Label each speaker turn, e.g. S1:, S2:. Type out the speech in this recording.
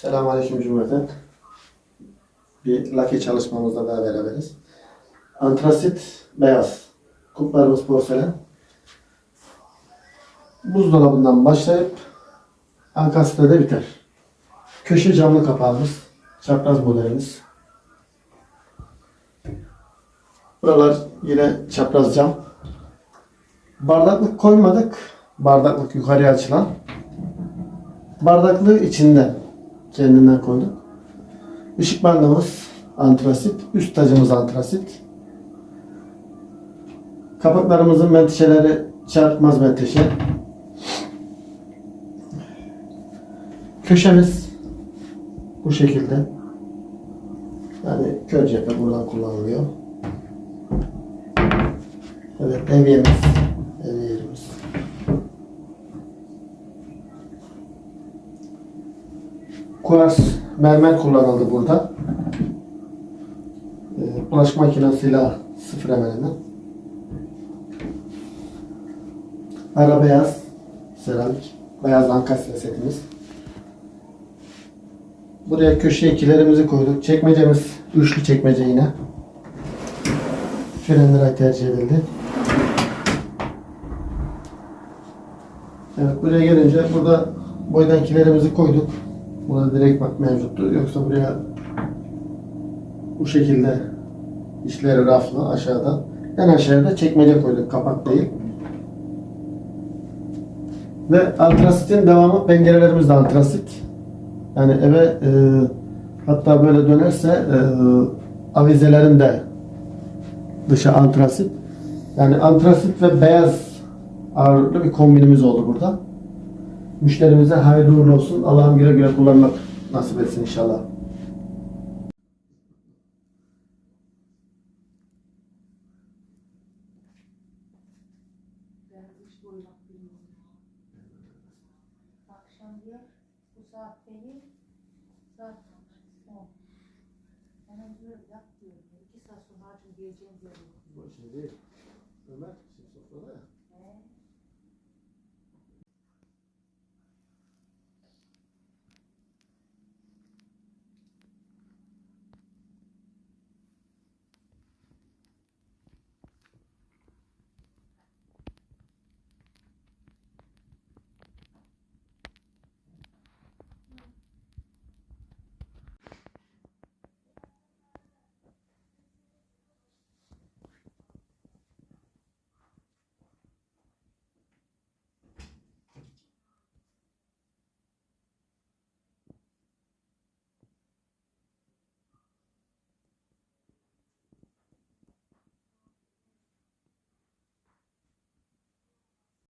S1: Selamünaleyküm cümleten. Bir laki çalışmamızda daha beraberiz. Antrasit beyaz. Kuplarımız porselen. Buzdolabından başlayıp Ankastre de biter. Köşe camlı kapağımız. Çapraz modelimiz. Buralar yine çapraz cam. Bardaklık koymadık. Bardaklık yukarıya açılan. Bardaklığı içinden kendinden koyduk. Işık bandımız antrasit. Üst tacımız antrasit. Kapaklarımızın menteşeleri çarpmaz menteşe. Köşemiz bu şekilde. Yani kör cephe buradan kullanılıyor. Evet evyemiz. Kuars mermer kullanıldı burada. Ee, bulaşık makinesiyle sıfır hemen hemen. Ara beyaz seramik. Beyaz ankastre setimiz. Buraya köşeye ikilerimizi koyduk. Çekmecemiz üçlü çekmece yine. Frenler tercih edildi. Evet buraya gelince burada boydan kilerimizi koyduk. Burada direkt bak mevcuttu. Yoksa buraya bu şekilde işleri raflı aşağıda. En aşağıda çekmece koyduk. Kapak değil. Ve antrasitin devamı pencerelerimiz de antrasit. Yani eve e, hatta böyle dönerse e, avizelerin de dışı antrasit. Yani antrasit ve beyaz ağırlıklı bir kombinimiz oldu burada. Müşterimize hayırlı uğurlu olsun. Allah'ım güle güle kullanmak nasip etsin inşallah.
S2: Akşam diyor, bu saat değil, saat on. Diyor, yap diyor. İki saat sonra acım diyeceğim diyor.
S1: Bu değil. Ömer, şimdi sofrada ya.